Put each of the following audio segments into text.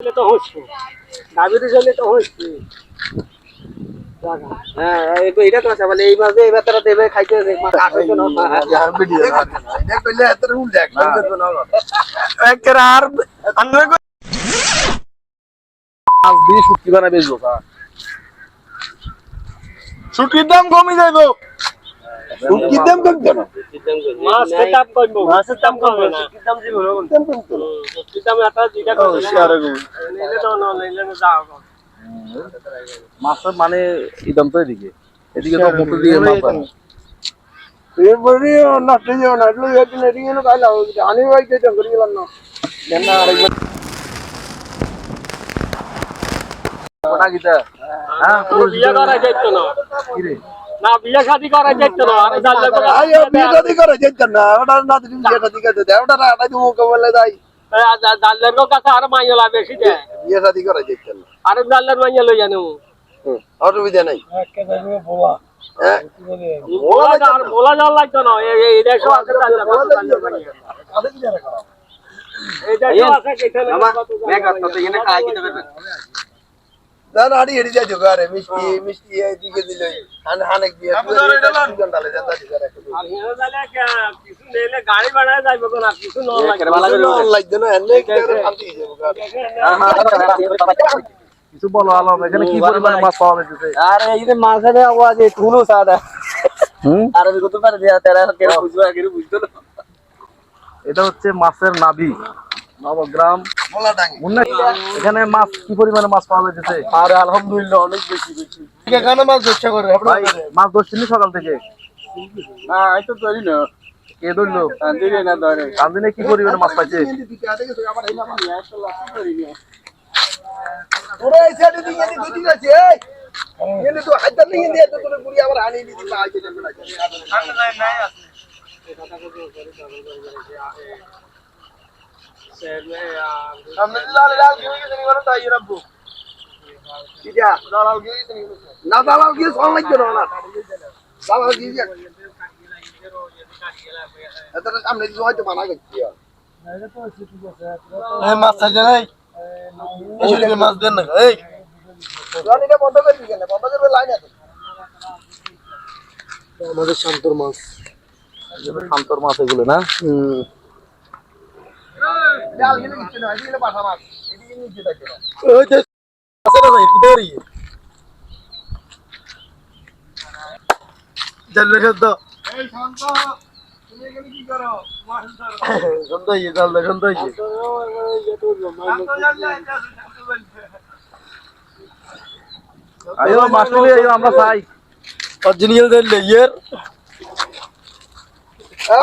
হলে তো হচ্ছে। ডায়াবেটিস হলে তো হচ্ছে। হ্যাঁ এটা তো আছে বলে এই এবার তারা দেবে খাইতে আছে আসে তো না ছুটির দাম কমে যাইব। ছুটির দাম কমবে কেন? মাছের দাম কমবো মাছের দাম কমবে না। দাম জি হলো সত্যি দাম একটা দুইটা কমবে না নিলে তো না নিলে না যাও মাছের মানে এই দাম তো এদিকে এদিকে তো মোটর দিয়ে মাছ। এরপরে নষ্ট হয়ে না এগুলো একদিন এদিকে এনে খাইলা আনি ভাই কে করে গেলাম না। না আরেকবার কোনা গিতা হ্যাঁ বিয়ে করা যেত না? কি রে না বিয়ে শাদি করা যেত না আরে জানলে আই বিয়ে শাদি করে যেত না ওটা না তুমি বিয়ে শাদি করতে দেয় ওটা না তুমি মুখে বললে যাই জানলের কাছে আর মাইলা বেশি দেয় বিয়ে শাদি করে যেত না। আরে জানলের মাইয়া লই জানো অসুবিধা নাই। হ্যাঁ? বলা বলা যাওয়ার লাগতো না এই দেশও আছে মাইয়া এই দেশও আছে কেখানে না না আড়ি মিষ্টি মিষ্টি হান হানেক দিয়ে আর হেরে কিছু নেলে গাড়ি ভাড়ায় যাইবে কোন আর কিছু নয় লাগবে লাগবে না এনে শান্তি হয়ে যাবে কিছু বলো আলম এখানে কি পরিমাণে মাছ পাওয়া যাচ্ছে আর এই যে মাছের আওয়াজ এই তুলো সাদা হুম আর কত পারে দিয়া তেরা কেন বুঝবা কেন বুঝতো না এটা হচ্ছে মাছের নাভি নবগ্রাম। এখানে মাছ কি পরিমাণে মাছ পাওয়া যাচ্ছে আর আলহামদুলিল্লাহ অনেক বেশি বেশি। এখানে মাছ ধরছে করে মাছ ধরছিনি সকাল থেকে? না এই তো ধরি না। কে ধরলো? কান্দিলে না ধরে। কান্দিনে কি পরিমাণে মাছ পাইছে? ওরে এই সাইডে দিকে দুই দিন আছে এই। তো নিয়ে দিয়ে তো তোর বুড়ি আবার আনি আইতে দেবে না গেছে নি বলো না দালাল সব লাগবে না দালাল সামনে হয়তো মাছ আছে নাই এই মাছ দেন না এই বন্ধ করে দিকে বন্ধ করবে লাইন আছে আমাদের শান্তর মাছ। শান্তর মাছ এগুলো না? মাছ ধরো শান্ত হইয়ে জল দে শান্ত হইয়ে আইও মাছ নিয়ে আইও আমরা চাই অরিজিনাল দেন লেয়ার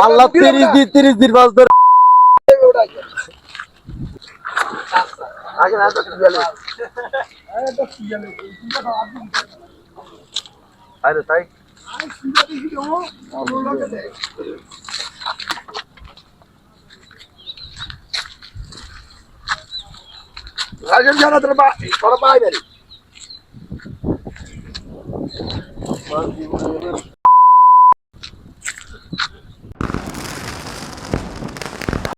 আল্লাহ 30 দিন 30 দিন মাছ ধরে আগে না তো গেলে আরে তাই? রাজন জানা তোর বা তোর পাই বেরি